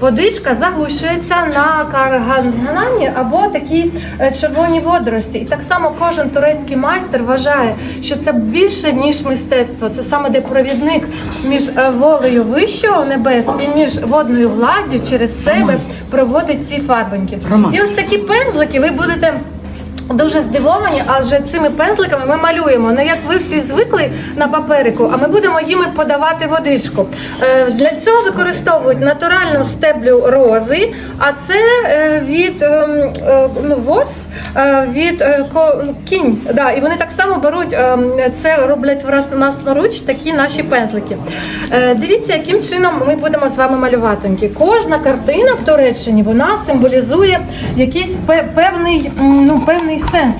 Водичка загущується на карганані або такі е, червоні водорості. І так само кожен турецький майстер вважає, що це більше ніж мистецтво. Це саме де провідник між е, волею вищого небес і між водною гладдю через себе проводить ці фарбоньки. Роман. І ось такі пензлики ви будете. Дуже здивовані, адже цими пензликами ми малюємо не як ви всі звикли на паперику, а ми будемо їми подавати водичку. Е, Для цього використовують натуральну стеблю рози, а це е, від ем, е, ну, воц, е, від кінь. Да, і вони так само беруть ем, це, роблять власноруч такі наші пензлики. Дивіться, яким чином ми будемо з вами малюватоньки. Кожна картина в Туреччині вона символізує якийсь певний, ну, певний сенс.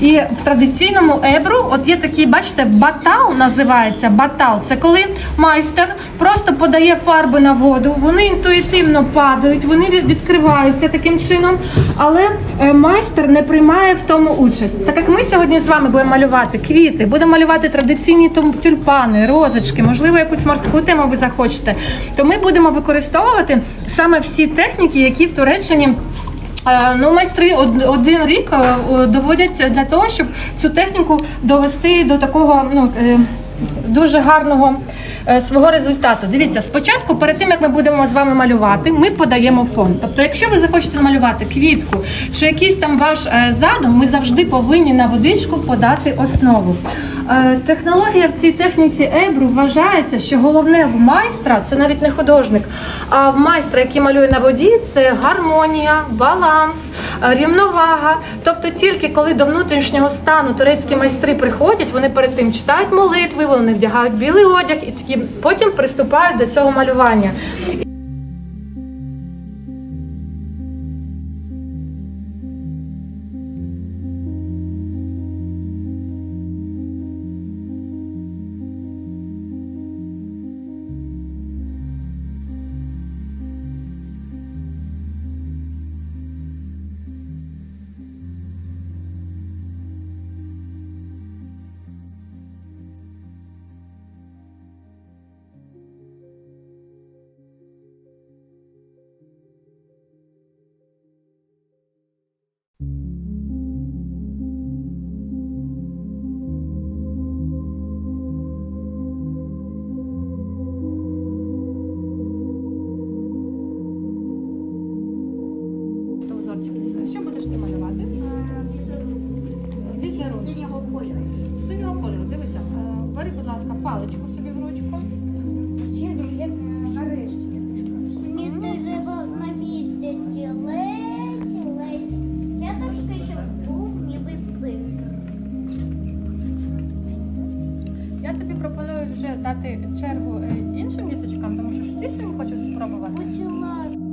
І в традиційному ебру, от є такий, бачите, батал називається батал. Це коли майстер просто подає фарби на воду, вони інтуїтивно падають, вони відкриваються таким чином, але е, майстер не приймає в тому участь. Так як ми сьогодні з вами будемо малювати квіти, будемо малювати традиційні тюльпани, розочки, можливо, якусь морську тему ви захочете, то ми будемо використовувати саме всі техніки, які в Туреччині. Е, Ну, майстри один рік е, о, доводять для того, щоб цю техніку довести до такого ну, е, дуже гарного свого результату. Дивіться, спочатку, перед тим як ми будемо з вами малювати, ми подаємо фон. Тобто, якщо ви захочете намалювати квітку чи якийсь там ваш задум, ми завжди повинні на водичку подати основу. Технологія в цій техніці ебру вважається, що головне в майстра це навіть не художник, а в майстра, який малює на воді, це гармонія, баланс, е, рівновага. Тобто, тільки коли до внутрішнього стану турецькі майстри приходять, вони перед тим читають молитви, вони вдягають білий одяг і тоді потім приступають до цього малювання. Будеш ти малювати? Візерунок. Синього кольору. Синього кольору. Дивися, е, бери, будь ласка, паличку собі в ручку. Мені треба на місяці ледь, ледь. Я трошки щоб був ніби син. Я тобі пропоную вже дати чергу е, іншим діточкам, тому що всі сьогодні хочуть спробувати. Будь ласка.